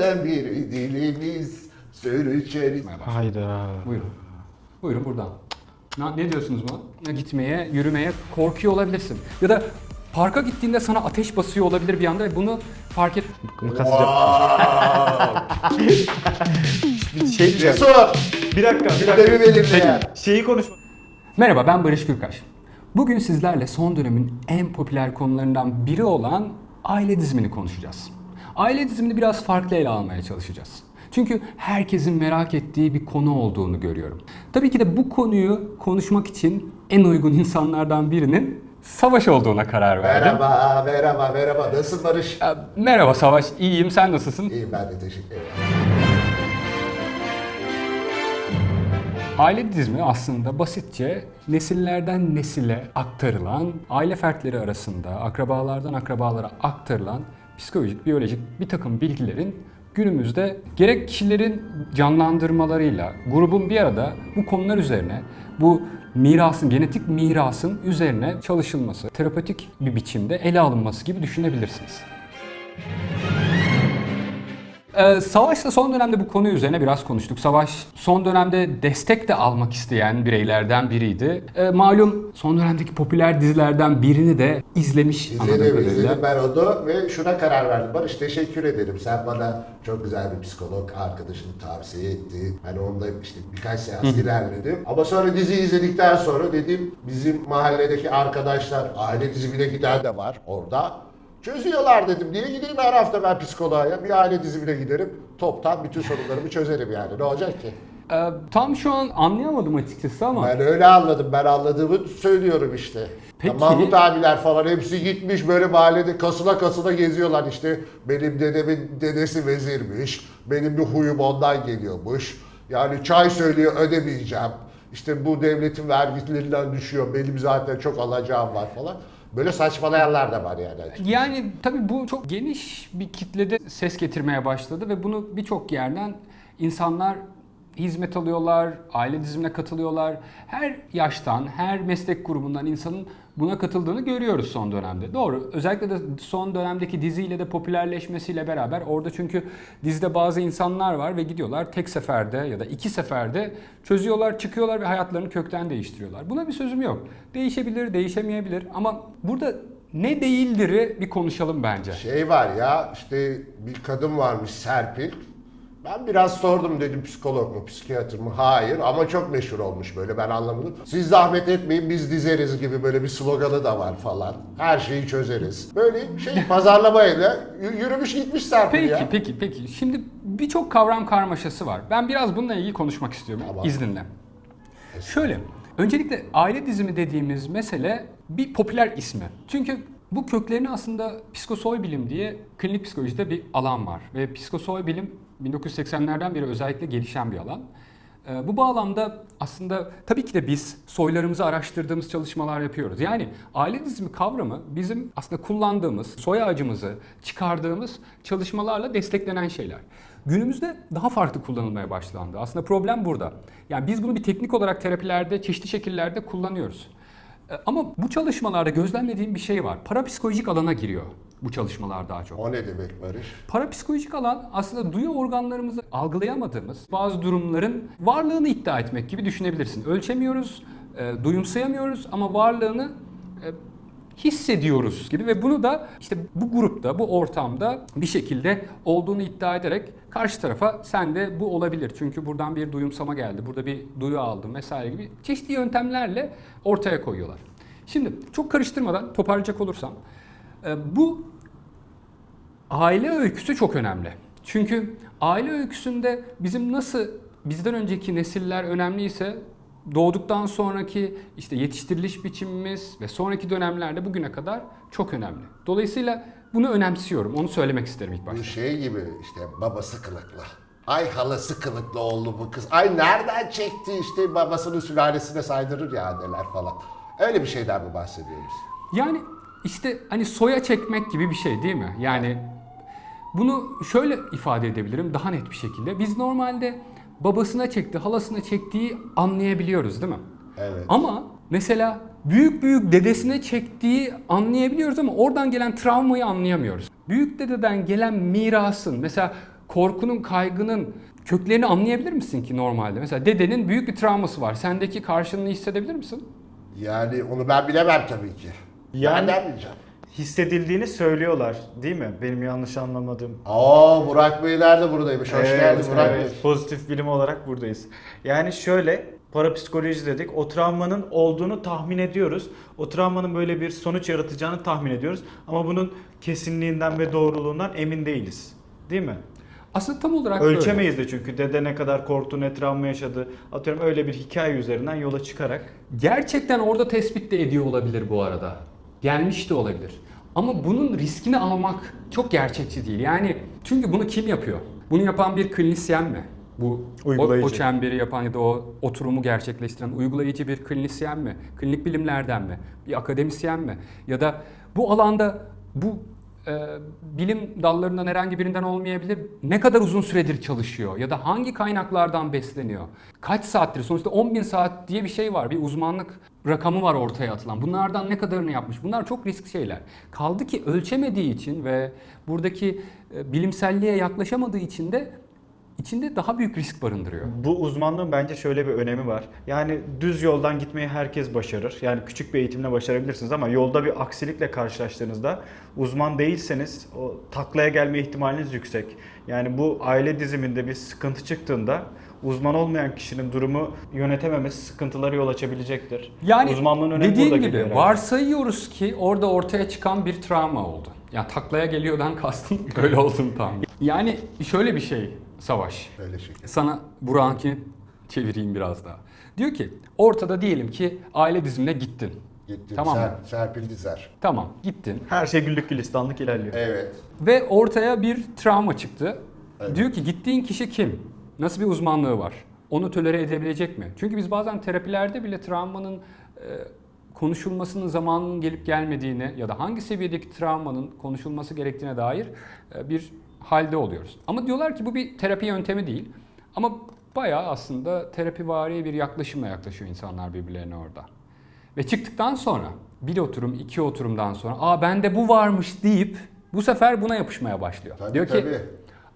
Den bir dilimiz sürçeriz. Hayda. Buyurun. Buyurun buradan. Ne, ne diyorsunuz buna? Gitmeye, yürümeye korkuyor olabilirsin. Ya da parka gittiğinde sana ateş basıyor olabilir bir anda ve bunu fark et... Kasacak. Şey diyeceğim. Mesut! Bir dakika, bir dakika. Ödevi belirleyen. Şeyi konuş. Merhaba ben Barış Gürkaş. Bugün sizlerle son dönemin en popüler konularından biri olan aile dizimini konuşacağız. Aile dizimini biraz farklı ele almaya çalışacağız. Çünkü herkesin merak ettiği bir konu olduğunu görüyorum. Tabii ki de bu konuyu konuşmak için en uygun insanlardan birinin Savaş olduğuna karar verdim. Merhaba, merhaba, merhaba. Nasılsın Barış? Ee, Merhaba Savaş, iyiyim sen nasılsın? İyiyim ben de teşekkür ederim. Aile dizimi aslında basitçe nesillerden nesile aktarılan, aile fertleri arasında akrabalardan akrabalara aktarılan psikolojik, biyolojik bir takım bilgilerin günümüzde gerek kişilerin canlandırmalarıyla grubun bir arada bu konular üzerine bu mirasın, genetik mirasın üzerine çalışılması, terapötik bir biçimde ele alınması gibi düşünebilirsiniz. Ee, Savaş'la son dönemde bu konu üzerine biraz konuştuk. Savaş son dönemde destek de almak isteyen bireylerden biriydi. Ee, malum son dönemdeki popüler dizilerden birini de izlemiş. anladığım İzledim, kadarıyla. izledim ben onu ve şuna karar verdim. Barış teşekkür ederim. Sen bana çok güzel bir psikolog arkadaşını tavsiye etti. Hani onunla işte birkaç seans ilerledim. Ama sonra dizi izledikten sonra dedim bizim mahalledeki arkadaşlar aile dizimine giden de var orada. Çözüyorlar dedim. Niye gideyim her hafta ben psikoloğa ya? Bir aile dizimine giderim. Toptan bütün sorunlarımı çözerim yani. Ne olacak ki? Ee, tam şu an anlayamadım açıkçası ama Ben öyle anladım. Ben anladığımı söylüyorum işte. Peki. Ya Mahmut abiler falan hepsi gitmiş böyle mahallede kasıla kasıla geziyorlar işte. Benim dedemin dedesi vezirmiş. Benim bir huyum ondan geliyormuş. Yani çay söylüyor ödemeyeceğim. İşte bu devletin vergilerinden düşüyor. Benim zaten çok alacağım var falan. Böyle saçmalayanlar da var yani. yani tabii bu çok geniş bir kitlede ses getirmeye başladı ve bunu birçok yerden insanlar hizmet alıyorlar, aile dizimine katılıyorlar. Her yaştan, her meslek grubundan insanın buna katıldığını görüyoruz son dönemde. Doğru. Özellikle de son dönemdeki diziyle de popülerleşmesiyle beraber orada çünkü dizide bazı insanlar var ve gidiyorlar tek seferde ya da iki seferde çözüyorlar, çıkıyorlar ve hayatlarını kökten değiştiriyorlar. Buna bir sözüm yok. Değişebilir, değişemeyebilir ama burada ne değildir'i bir konuşalım bence. Şey var ya işte bir kadın varmış Serpil. Ben biraz sordum dedim psikolog mu psikiyatr mı? Hayır ama çok meşhur olmuş böyle ben anlamadım. Siz zahmet etmeyin biz dizeriz gibi böyle bir sloganı da var falan. Her şeyi çözeriz. Böyle şey pazarlamayla yürümüş gitmiş Serpil Peki, ya. peki, peki. Şimdi birçok kavram karmaşası var. Ben biraz bununla ilgili konuşmak istiyorum Tamam. izninle. Şöyle, öncelikle aile dizimi dediğimiz mesele bir popüler ismi. Çünkü bu köklerini aslında psikosoy bilim diye klinik psikolojide bir alan var. Ve psikosoy bilim 1980'lerden beri özellikle gelişen bir alan. Ee, Bu bağlamda aslında tabii ki de biz soylarımızı araştırdığımız çalışmalar yapıyoruz. Yani aile dizimi kavramı bizim aslında kullandığımız, soy ağacımızı çıkardığımız çalışmalarla desteklenen şeyler. Günümüzde daha farklı kullanılmaya başlandı. Aslında problem burada. Yani biz bunu bir teknik olarak terapilerde çeşitli şekillerde kullanıyoruz. Ee, Ama bu çalışmalarda gözlemlediğim bir şey var. Parapsikolojik alana giriyor bu çalışmalar daha çok. O ne demek Barış? Parapsikolojik alan aslında duyu organlarımızı algılayamadığımız bazı durumların varlığını iddia etmek gibi düşünebilirsin. Ölçemiyoruz, e, duyumsayamıyoruz ama varlığını e, hissediyoruz gibi ve bunu da işte bu grupta, bu ortamda bir şekilde olduğunu iddia ederek karşı tarafa sen de bu olabilir. Çünkü buradan bir duyumsama geldi, burada bir duyu aldım vesaire gibi çeşitli yöntemlerle ortaya koyuyorlar. Şimdi çok karıştırmadan toparlayacak olursam e, bu aile öyküsü çok önemli. Çünkü aile öyküsünde bizim nasıl bizden önceki nesiller önemliyse doğduktan sonraki işte yetiştiriliş biçimimiz ve sonraki dönemlerde bugüne kadar çok önemli. Dolayısıyla bunu önemsiyorum. Onu söylemek isterim ilk Bu başta. şey gibi işte babası kılıklı. Ay halası kılıklı oğlu bu kız. Ay nereden çekti işte babasının sülalesine saydırır ya anneler falan. Öyle bir şeyden mi bahsediyoruz? Yani işte hani soya çekmek gibi bir şey değil mi? Yani bunu şöyle ifade edebilirim daha net bir şekilde. Biz normalde babasına çekti, halasına çektiği anlayabiliyoruz değil mi? Evet. Ama mesela büyük büyük dedesine çektiği anlayabiliyoruz ama oradan gelen travmayı anlayamıyoruz. Büyük dededen gelen mirasın mesela korkunun, kaygının köklerini anlayabilir misin ki normalde? Mesela dedenin büyük bir travması var. Sendeki karşılığını hissedebilir misin? Yani onu ben bilemem tabii ki. Yani- Ben bileceğim. Hissedildiğini söylüyorlar değil mi? Benim yanlış anlamadığım. Aa Burak Beyler de buradaymış. Hoş Evet, geldin Burak evet. Bey. Pozitif bilim olarak buradayız. Yani şöyle parapsikoloji dedik. O travmanın olduğunu tahmin ediyoruz. O travmanın böyle bir sonuç yaratacağını tahmin ediyoruz. Ama bunun kesinliğinden ve doğruluğundan emin değiliz. Değil mi? Aslında tam olarak böyle. Ölçemeyiz de çünkü dede ne kadar korktu, ne travma yaşadı. Atıyorum öyle bir hikaye üzerinden yola çıkarak. Gerçekten orada tespit de ediyor olabilir bu arada. Gelmiş de olabilir. Ama bunun riskini almak çok gerçekçi değil. Yani çünkü bunu kim yapıyor? Bunu yapan bir klinisyen mi? Bu o, Uygulayıcı. o çemberi yapan ya da o oturumu gerçekleştiren uygulayıcı bir klinisyen mi? Klinik bilimlerden mi? Bir akademisyen mi? Ya da bu alanda bu e, bilim dallarından herhangi birinden olmayabilir. Ne kadar uzun süredir çalışıyor ya da hangi kaynaklardan besleniyor? Kaç saattir? Sonuçta 10 bin saat diye bir şey var. Bir uzmanlık rakamı var ortaya atılan. Bunlardan ne kadarını yapmış? Bunlar çok riskli şeyler. Kaldı ki ölçemediği için ve buradaki e, bilimselliğe yaklaşamadığı için de içinde daha büyük risk barındırıyor. Bu uzmanlığın bence şöyle bir önemi var. Yani düz yoldan gitmeyi herkes başarır. Yani küçük bir eğitimle başarabilirsiniz ama yolda bir aksilikle karşılaştığınızda uzman değilseniz o taklaya gelme ihtimaliniz yüksek. Yani bu aile diziminde bir sıkıntı çıktığında uzman olmayan kişinin durumu yönetememesi sıkıntılara yol açabilecektir. Yani Uzmanlığın önemi dediğim gibi geliyor varsayıyoruz ki orada ortaya çıkan bir travma oldu. Yani taklaya geliyordan kastım öyle olduğunu tahmin. Yani şöyle bir şey Savaş. Öyle şey. Sana Burak'ınkini çevireyim biraz daha. Diyor ki ortada diyelim ki aile dizimine gittin. Gittim. Tamam mı? Ser, Serpil Dizer. Tamam gittin. Her şey güllük gülistanlık ilerliyor. Evet. Ve ortaya bir travma çıktı. Evet. Diyor ki gittiğin kişi kim? Nasıl bir uzmanlığı var? Onu tolere edebilecek mi? Çünkü biz bazen terapilerde bile travmanın e, konuşulmasının zamanının gelip gelmediğine ya da hangi seviyedeki travmanın konuşulması gerektiğine dair e, bir halde oluyoruz. Ama diyorlar ki bu bir terapi yöntemi değil. Ama bayağı aslında terapivari bir yaklaşımla yaklaşıyor insanlar birbirlerine orada. Ve çıktıktan sonra bir oturum, iki oturumdan sonra aa bende bu varmış deyip bu sefer buna yapışmaya başlıyor. Tabii Diyor ki tabii.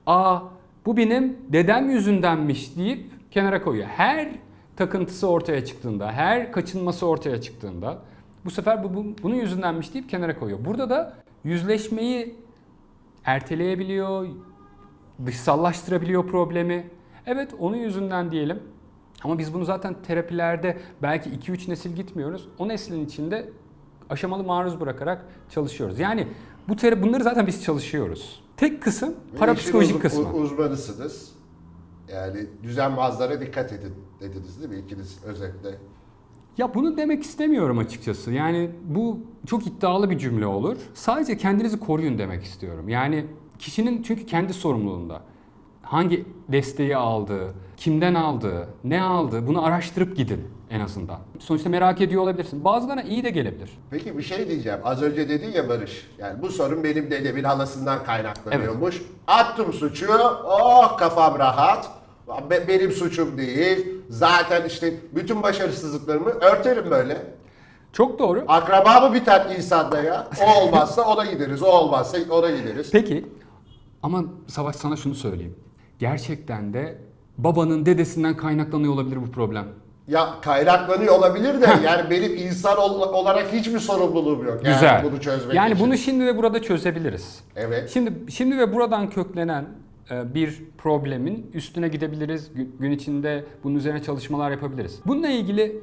aa bu benim dedem yüzündenmiş deyip kenara koyuyor. Her takıntısı ortaya çıktığında, her kaçınması ortaya çıktığında bu sefer bu, bu bunun yüzündenmiş deyip kenara koyuyor. Burada da yüzleşmeyi erteleyebiliyor, dışsallaştırabiliyor problemi. Evet onun yüzünden diyelim. Ama biz bunu zaten terapilerde belki 2-3 nesil gitmiyoruz. O neslin içinde aşamalı maruz bırakarak çalışıyoruz. Yani bu terapi bunları zaten biz çalışıyoruz. Tek kısım Ve parapsikolojik kısmı. uzmanısınız. Yani düzenbazlara dikkat edin dediniz değil mi ikiniz özetle? Ya bunu demek istemiyorum açıkçası. Yani bu çok iddialı bir cümle olur. Sadece kendinizi koruyun demek istiyorum. Yani kişinin çünkü kendi sorumluluğunda. Hangi desteği aldığı, kimden aldığı, ne aldığı bunu araştırıp gidin en azından. Sonuçta merak ediyor olabilirsin. Bazılarına iyi de gelebilir. Peki bir şey diyeceğim. Az önce dedin ya Barış. Yani bu sorun benim dedemin halasından kaynaklanıyormuş. Attım suçu. Oh kafam rahat. Be- Benim suçum değil. Zaten işte bütün başarısızlıklarımı örterim böyle. Çok doğru. Akraba mı biter insanda ya? O olmazsa ona gideriz. O olmazsa ona gideriz. Peki ama Savaş sana şunu söyleyeyim. Gerçekten de babanın dedesinden kaynaklanıyor olabilir bu problem. Ya kaynaklanıyor olabilir de yani benim insan ol- olarak hiçbir sorumluluğum yok. Yani Güzel. bunu çözmek yani için. bunu şimdi ve burada çözebiliriz. Evet. Şimdi şimdi ve buradan köklenen bir problemin üstüne gidebiliriz. Gü- Gün içinde bunun üzerine çalışmalar yapabiliriz. Bununla ilgili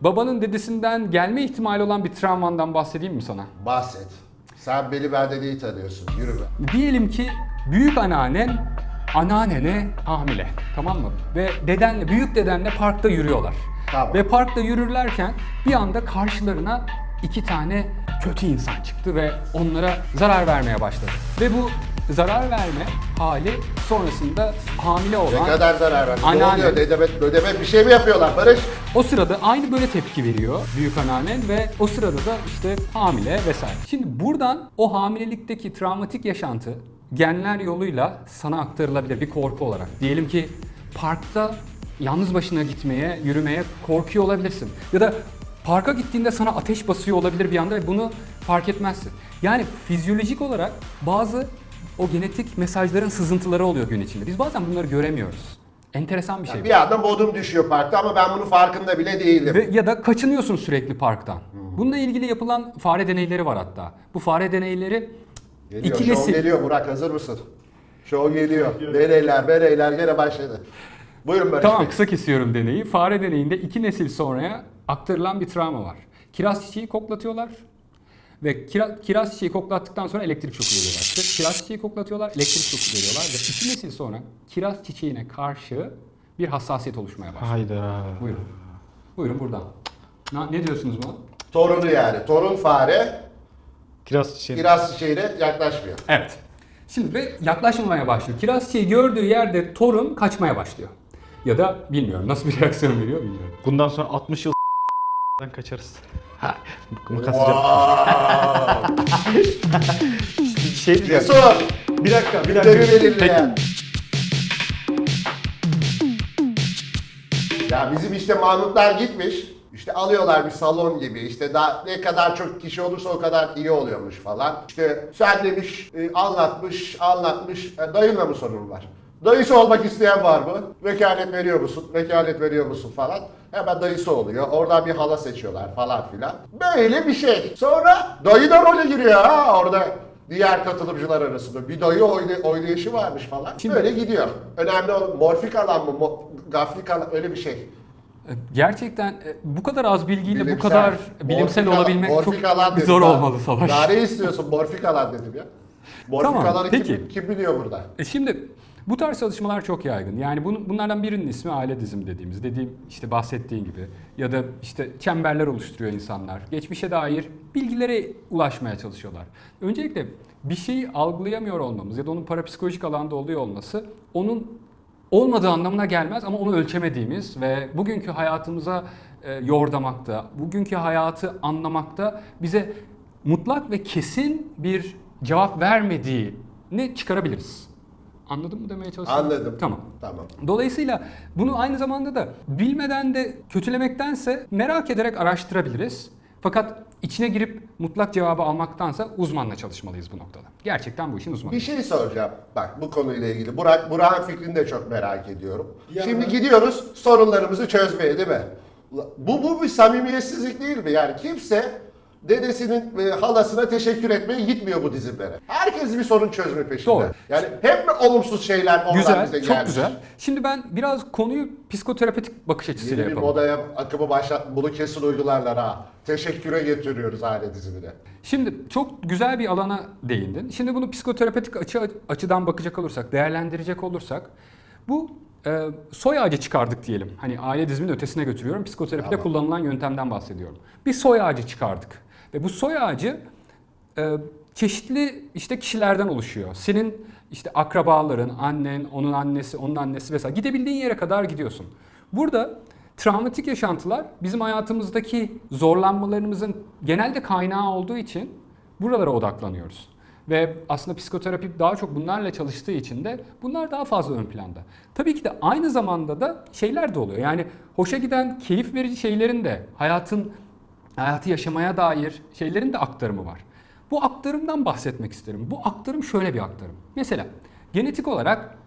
babanın dedesinden gelme ihtimali olan bir travmandan bahsedeyim mi sana? Bahset. Sen beni benden iyi tanıyorsun. Yürü be. Diyelim ki büyük anneannen anneannene hamile. Tamam mı? Ve dedenle, büyük dedenle parkta yürüyorlar. Tamam. Ve parkta yürürlerken bir anda karşılarına iki tane kötü insan çıktı ve onlara zarar vermeye başladı. Ve bu zarar verme hali sonrasında hamile Ne olan kadar zarar var. Ne Anneanne. oluyor? Dedeme, ödeme bir şey mi yapıyorlar Barış? o sırada aynı böyle tepki veriyor büyük anneannen ve o sırada da işte hamile vesaire. Şimdi buradan o hamilelikteki travmatik yaşantı genler yoluyla sana aktarılabilir bir korku olarak. Diyelim ki parkta yalnız başına gitmeye, yürümeye korkuyor olabilirsin. Ya da parka gittiğinde sana ateş basıyor olabilir bir anda ve bunu fark etmezsin. Yani fizyolojik olarak bazı o genetik mesajların sızıntıları oluyor gün içinde. Biz bazen bunları göremiyoruz. Enteresan bir şey. bu. Bir anda modum düşüyor parkta ama ben bunun farkında bile değilim. Ve ya da kaçınıyorsun sürekli parktan. Bununla ilgili yapılan fare deneyleri var hatta. Bu fare deneyleri Geliyor, iki şov nesil geliyor Burak hazır mısın? Şov geliyor. Bereyler, bereyler gene başladı. Buyurun Barış Tamam Bey. kısa kesiyorum deneyi. Fare deneyinde iki nesil sonraya aktarılan bir travma var. Kiraz çiçeği koklatıyorlar ve kira, kiraz çiçeği koklattıktan sonra elektrik şoku veriyorlar. Ki- Kiraz çiçeği koklatıyorlar, elektrik şoku veriyorlar ve iki nesil sonra kiraz çiçeğine karşı bir hassasiyet oluşmaya başlıyor. Hayda. Buyurun. Buyurun buradan. Na- ne diyorsunuz buna? Torunu yani. Torun fare Kiraz çiçeği. kiraz çiçeğine yaklaşmıyor. Evet. Şimdi ve yaklaşmamaya başlıyor. Kiraz çiçeği gördüğü yerde torun kaçmaya başlıyor. Ya da bilmiyorum nasıl bir reaksiyon veriyor bilmiyorum. Bundan sonra 60 yıl kaçarız. Ha, kasacağım. Bir şey diyeceğim. Cesur! Bir dakika, bir dakika. Tabii belirli Peki. yani. Ya bizim işte Mahmutlar gitmiş. İşte alıyorlar bir salon gibi. İşte daha ne kadar çok kişi olursa o kadar iyi oluyormuş falan. İşte sen demiş e, anlatmış anlatmış. E, dayınla mı sorun var? Dayısı olmak isteyen var mı? Vekalet veriyor musun? Vekalet veriyor musun falan. Hemen dayısı oluyor. Oradan bir hala seçiyorlar falan filan. Böyle bir şey. Sonra dayı da role giriyor ha orada diğer katılımcılar arasında. Bir dayı oynay- oynayışı varmış falan. Şimdi- Böyle gidiyor. Önemli olan morfik alan mı? Mo- gafrik alan öyle bir şey. Gerçekten e, bu kadar az bilgiyle bu Bilimsel. kadar bilimsel Morfik olabilmek alan- çok morfik alan dedim zor olmalı Savaş. Ne istiyorsun? Morfik alan dedim ya. Morfik Tamam, alanı peki. kim, kim biliyor burada? E Şimdi bu tarz çalışmalar çok yaygın. Yani bunun, bunlardan birinin ismi aile dizimi dediğimiz. Dediğim işte bahsettiğin gibi. Ya da işte çemberler oluşturuyor insanlar. Geçmişe dair bilgilere ulaşmaya çalışıyorlar. Öncelikle bir şeyi algılayamıyor olmamız ya da onun parapsikolojik alanda oluyor olması onun olmadığı anlamına gelmez ama onu ölçemediğimiz ve bugünkü hayatımıza e, yordamakta, bugünkü hayatı anlamakta bize mutlak ve kesin bir cevap vermediğini çıkarabiliriz. Anladın mı demeye çalışıyorum? Anladım. Tamam. Tamam. Dolayısıyla bunu aynı zamanda da bilmeden de kötülemektense merak ederek araştırabiliriz. Fakat içine girip mutlak cevabı almaktansa uzmanla çalışmalıyız bu noktada. Gerçekten bu işin uzmanı. Bir şey soracağım. Bak bu konuyla ilgili. Burak, Burak'ın fikrini de çok merak ediyorum. Ya Şimdi ben- gidiyoruz sorunlarımızı çözmeye değil mi? Bu, bu bir samimiyetsizlik değil mi? Yani kimse dedesinin ve halasına teşekkür etmeye gitmiyor bu dizimlere. Herkes bir sorun çözme peşinde. Doğru. Yani hep mi olumsuz şeyler oradan bize Güzel, gelmiş? çok güzel. Şimdi ben biraz konuyu psikoterapetik bakış açısıyla Yeni bir yapalım. modaya akımı başlat. Bunu kesin uygularlar ha. Teşekküre getiriyoruz aile dizimine. Şimdi çok güzel bir alana değindin. Şimdi bunu psikoterapetik açı, açıdan bakacak olursak, değerlendirecek olursak bu e, soy ağacı çıkardık diyelim. Hani aile dizimin ötesine götürüyorum. Psikoterapide Tamam. kullanılan yöntemden bahsediyorum. Bir soy ağacı çıkardık. Ve bu soy ağacı e, çeşitli işte kişilerden oluşuyor. Senin işte akrabaların, annen, onun annesi, onun annesi vesaire gidebildiğin yere kadar gidiyorsun. Burada travmatik yaşantılar bizim hayatımızdaki zorlanmalarımızın genelde kaynağı olduğu için buralara odaklanıyoruz. Ve aslında psikoterapi daha çok bunlarla çalıştığı için de bunlar daha fazla ön planda. Tabii ki de aynı zamanda da şeyler de oluyor. Yani hoşa giden, keyif verici şeylerin de hayatın hayatı yaşamaya dair şeylerin de aktarımı var. Bu aktarımdan bahsetmek isterim. Bu aktarım şöyle bir aktarım. Mesela genetik olarak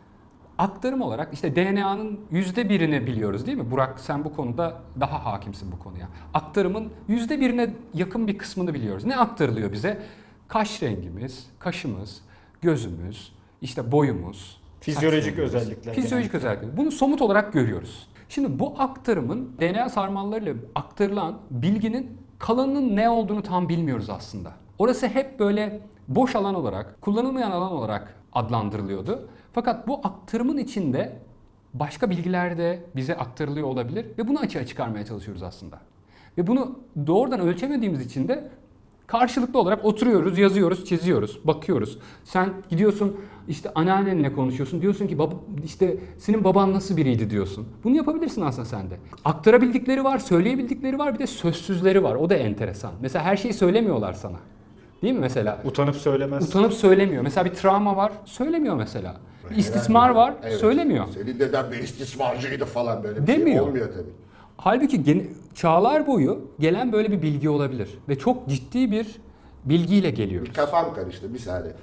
aktarım olarak işte DNA'nın yüzde birini biliyoruz değil mi? Burak sen bu konuda daha hakimsin bu konuya. Aktarımın yüzde birine yakın bir kısmını biliyoruz. Ne aktarılıyor bize? Kaş rengimiz, kaşımız, gözümüz, işte boyumuz, Fizyolojik özellikler Fizyolojik genellikle. özellikler. Bunu somut olarak görüyoruz. Şimdi bu aktarımın DNA sarmallarıyla aktarılan bilginin kalanının ne olduğunu tam bilmiyoruz aslında. Orası hep böyle boş alan olarak, kullanılmayan alan olarak adlandırılıyordu. Fakat bu aktarımın içinde başka bilgiler de bize aktarılıyor olabilir ve bunu açığa çıkarmaya çalışıyoruz aslında. Ve bunu doğrudan ölçemediğimiz için de karşılıklı olarak oturuyoruz, yazıyoruz, çiziyoruz, bakıyoruz. Sen gidiyorsun işte anneannenle konuşuyorsun. Diyorsun ki baba işte senin baban nasıl biriydi diyorsun. Bunu yapabilirsin aslında sen de. Aktarabildikleri var, söyleyebildikleri var, bir de sözsüzleri var. O da enteresan. Mesela her şeyi söylemiyorlar sana. Değil mi mesela? Utanıp söylemez. Utanıp söylemiyor. Mesela bir travma var, söylemiyor mesela. Bir istismar var, Evet. söylemiyor. Senin deden bir istismarcıydı falan böyle bir şey Demiyor. olmuyor tabii. Halbuki gene- çağlar boyu gelen böyle bir bilgi olabilir ve çok ciddi bir bilgiyle geliyoruz. Kafam karıştı bir saniye.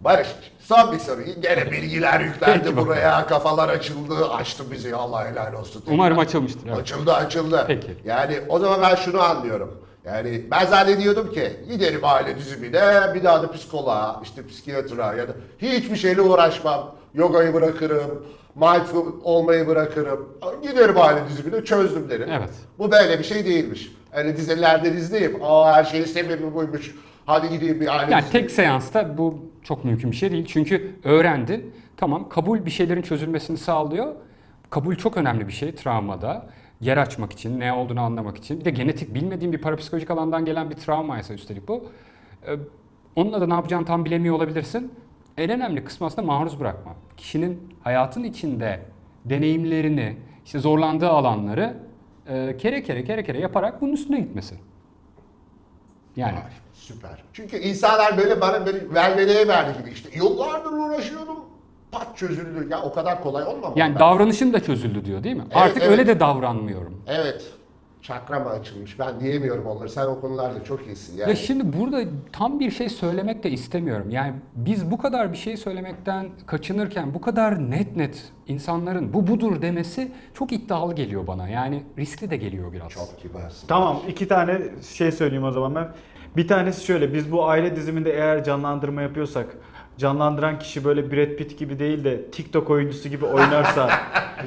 Barış son bir soru. Gene bilgiler yüklendi Peki bakalım. buraya. Kafalar açıldı. Açtı bizi. Allah helal olsun. Umarım açılmıştır. evet. Açıldı açıldı. Peki. Yani o zaman ben şunu anlıyorum. Yani ben zannediyordum ki giderim aile düzümüne bir daha da psikoloğa, işte psikiyatra ya da hiçbir şeyle uğraşmam. Yogayı bırakırım, mindful olmayı bırakırım. Giderim aile düzümüne çözdüm derim. Evet. Bu böyle bir şey değilmiş. Hani dizilerden izleyip aa her şeyin sebebi buymuş. Hadi gideyim bir aile Yani tek seansta bu çok mümkün bir şey değil. Çünkü öğrendin. Tamam kabul bir şeylerin çözülmesini sağlıyor. Kabul çok önemli bir şey travmada. Yer açmak için, ne olduğunu anlamak için. Bir de genetik bilmediğin bir parapsikolojik alandan gelen bir travmaysa üstelik bu. Ee, Onunla da ne yapacağını tam bilemiyor olabilirsin. En önemli kısmı aslında maruz bırakma. Kişinin hayatın içinde deneyimlerini, işte zorlandığı alanları e, kere kere kere kere yaparak bunun üstüne gitmesi. Yani Ay, süper. Çünkü insanlar böyle bana böyle velveleye verdi gibi işte yıllardır uğraşıyordum pat çözüldü. Ya o kadar kolay olmamalı. Yani ben. davranışım da çözüldü diyor değil mi? Evet, Artık evet. öyle de davranmıyorum. Evet. Çakram açılmış. Ben diyemiyorum onları. Sen o konularda çok iyisin. Yani. Ya şimdi burada tam bir şey söylemek de istemiyorum. Yani biz bu kadar bir şey söylemekten kaçınırken bu kadar net net insanların bu budur demesi çok iddialı geliyor bana. Yani riskli de geliyor biraz. Çok kibarsın. Tamam iki tane şey söyleyeyim o zaman ben. Bir tanesi şöyle biz bu aile diziminde eğer canlandırma yapıyorsak canlandıran kişi böyle Brad Pitt gibi değil de TikTok oyuncusu gibi oynarsa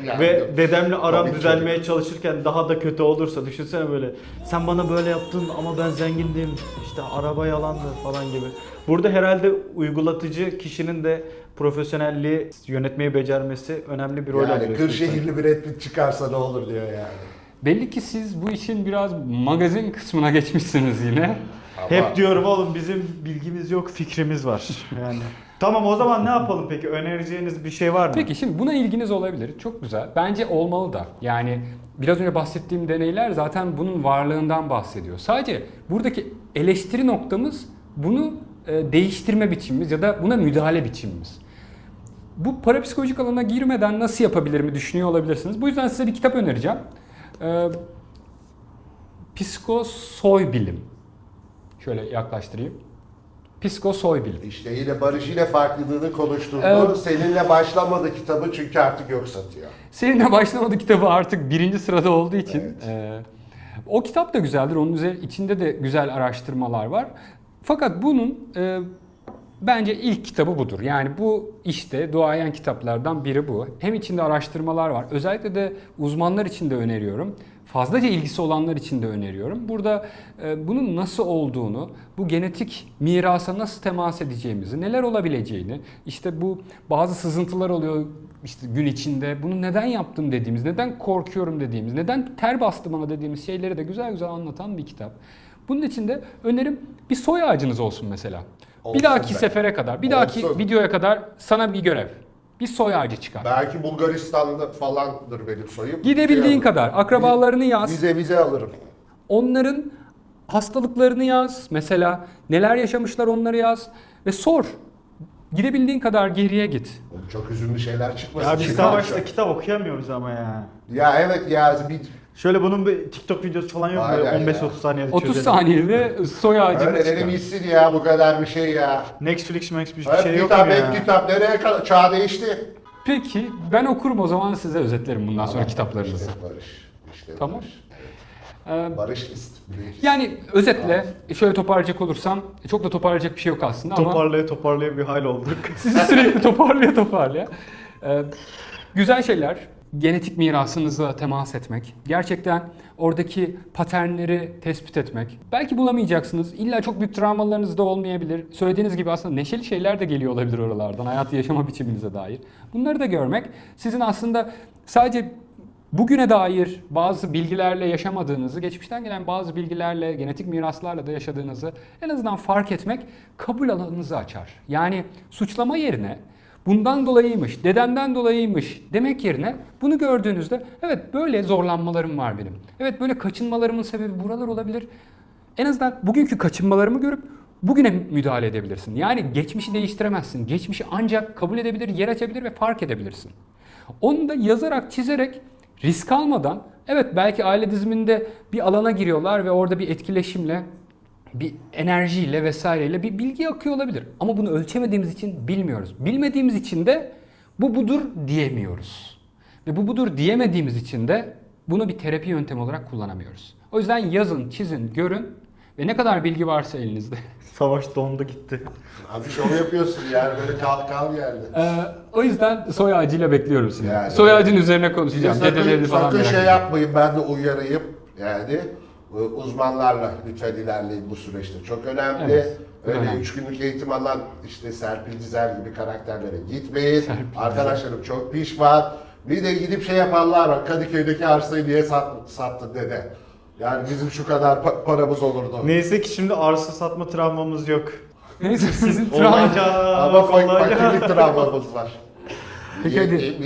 Yani ve dedemle aram Tabii düzelmeye çalışırken daha da kötü olursa düşünsene böyle sen bana böyle yaptın ama ben zengindim işte araba yalandı falan gibi. Burada herhalde uygulatıcı kişinin de profesyonelliği yönetmeyi becermesi önemli bir rol yani alıyor. Kırşehirli Brad Pitt çıkarsa ne olur diyor yani. Belli ki siz bu işin biraz magazin kısmına geçmişsiniz yine. Ama Hep diyorum oğlum bizim bilgimiz yok fikrimiz var. Yani. tamam o zaman ne yapalım peki? Önereceğiniz bir şey var mı? Peki şimdi buna ilginiz olabilir. Çok güzel. Bence olmalı da. Yani biraz önce bahsettiğim deneyler zaten bunun varlığından bahsediyor. Sadece buradaki eleştiri noktamız bunu e, değiştirme biçimimiz ya da buna müdahale biçimimiz. Bu parapsikolojik alana girmeden nasıl yapabilirimi düşünüyor olabilirsiniz. Bu yüzden size bir kitap önereceğim. Ee, Psikosoy bilim. Şöyle yaklaştırayım. Psikosoy bilim. işte yine Barış yine farklılığını konuşturdu. Evet. Seninle başlamadı kitabı çünkü artık yok satıyor. Seninle başlamadı kitabı artık birinci sırada olduğu için. Evet. e, o kitap da güzeldir. Onun üzeri, içinde de güzel araştırmalar var. Fakat bunun e, bence ilk kitabı budur. Yani bu işte duayen kitaplardan biri bu. Hem içinde araştırmalar var. Özellikle de uzmanlar için de öneriyorum. Fazlaca ilgisi olanlar için de öneriyorum. Burada e, bunun nasıl olduğunu, bu genetik mirasa nasıl temas edeceğimizi, neler olabileceğini, işte bu bazı sızıntılar oluyor işte gün içinde. Bunu neden yaptım dediğimiz, neden korkuyorum dediğimiz, neden ter bastı bana dediğimiz şeyleri de güzel güzel anlatan bir kitap. Bunun için de önerim bir soy ağacınız olsun mesela. Olsun bir dahaki be. sefere kadar, bir dahaki Olsun. videoya kadar sana bir görev. Bir soy ağacı çıkar. Belki Bulgaristan'da falandır benim soyum. Gidebildiğin Şey kadar akrabalarını yaz. Vize vize alırım. Onların hastalıklarını yaz. Mesela neler yaşamışlar onları yaz ve sor. Gidebildiğin kadar geriye git. Oğlum Çok üzünlü şeyler çıkmasın. Ya biz Çıkar savaşta şu- kitap okuyamıyoruz ama ya. Ya evet ya bir Şöyle bunun bir TikTok videosu falan yok mu? Aynen Böyle ya. 15-30 saniyede 30 çözelim. saniyede soy ağacını öğrenelim çıkar. gitsin ya bu kadar bir şey ya. Netflix, Max bir Hep şey yok mu kitap ya? kitap nereye kadar çağ değişti. Peki ben okurum o zaman size özetlerim bundan sonra kitaplarınızı. İşte Barış. İşte Tamam. Barış. Ee, Barış ist. Büyük. yani özetle şöyle toparlayacak olursam çok da toparlayacak bir şey yok aslında ama Toparlaya toparlaya bir hal olduk. sizi sürekli toparlaya toparlaya. Ee, güzel şeyler. Genetik mirasınızla temas etmek. Gerçekten oradaki paternleri tespit etmek. Belki bulamayacaksınız. İlla çok büyük travmalarınız da olmayabilir. Söylediğiniz gibi aslında neşeli şeyler de geliyor olabilir oralardan. Hayatı yaşama biçiminize dair. Bunları da görmek sizin aslında sadece bugüne dair bazı bilgilerle yaşamadığınızı, geçmişten gelen bazı bilgilerle, genetik miraslarla da yaşadığınızı en azından fark etmek kabul alanınızı açar. Yani suçlama yerine bundan dolayıymış, dedemden dolayıymış demek yerine bunu gördüğünüzde evet böyle zorlanmalarım var benim. Evet böyle kaçınmalarımın sebebi buralar olabilir. En azından bugünkü kaçınmalarımı görüp bugüne müdahale edebilirsin. Yani geçmişi değiştiremezsin. Geçmişi ancak kabul edebilir, yer açabilir ve fark edebilirsin. Onu da yazarak, çizerek risk almadan evet belki aile diziminde bir alana giriyorlar ve orada bir etkileşimle bir enerjiyle vesaireyle bir bilgi akıyor olabilir. Ama bunu ölçemediğimiz için bilmiyoruz. Bilmediğimiz için de bu budur diyemiyoruz. Ve bu budur diyemediğimiz için de bunu bir terapi yöntemi olarak kullanamıyoruz. O yüzden yazın, çizin, görün ve ne kadar bilgi varsa elinizde. Savaş dondu gitti. Abi şov yapıyorsun yani böyle kal kal geldi. Ee, o yüzden soy ağacıyla bekliyorum sizi. Yani- soy ağacın üzerine konuşacağım. sakın, Dedeleri falan sakın şey yapmayın ben de uyarayım yani uzmanlarla lütfen ilerleyin bu süreçte. Çok önemli. Evet, Öyle önemli. üç günlük eğitim alan işte Serpil Dizer gibi karakterlere gitmeyin. Arkadaşlarım çok pişman. Bir de gidip şey yapanlar var. Kadıköy'deki arsayı niye sat, sattın dede. Yani bizim şu kadar pa- paramız olurdu. Neyse ki şimdi arsa satma travmamız yok. Neyse sizin travma... Olacak. Ama fakirlik travmamız var. Peki hadi.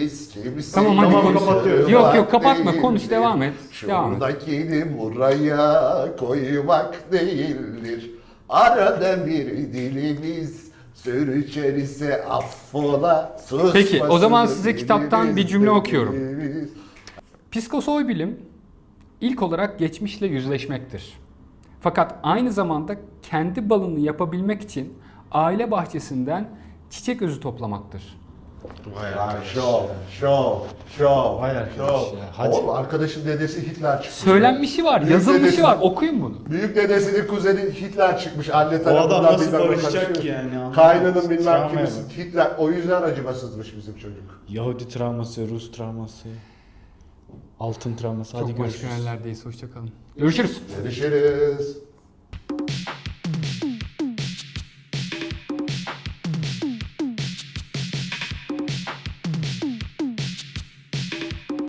Tamam, hadi konuş. kapatıyoruz. Yok, yok, kapatma, konuş, devam et. Devam et. Şuradakini buraya koymak değildir. Arada bir dilimiz sürçer ise affola susmasın. Peki, o zaman size kitaptan bir cümle okuyorum. dilimiz. Psikosoy bilim ilk olarak geçmişle yüzleşmektir. Fakat aynı zamanda kendi balını yapabilmek için aile bahçesinden çiçek özü toplamaktır. Ya şov, şov, şov, Vay arkadaş şov. ya, hadi. Oğlum arkadaşın dedesi Hitler çıkmış. Söylenmişi var, Büyük yazılmışı dedesi- var. Okuyun bunu. Büyük dedesinin kuzeni Hitler çıkmış anne tarafından. adam nasıl bilmem ne barışacak kaçıyor. ki yani, anladın mı? Kaynının bilmem Travma kimisi. Hitler. O yüzden acımasızmış bizim çocuk. Yahudi travması, Rus travması, altın travması. Hadi Çok başka görüşürüz. yerlerdeyiz. Hoşçakalın. Görüşürüz. Görüşürüz.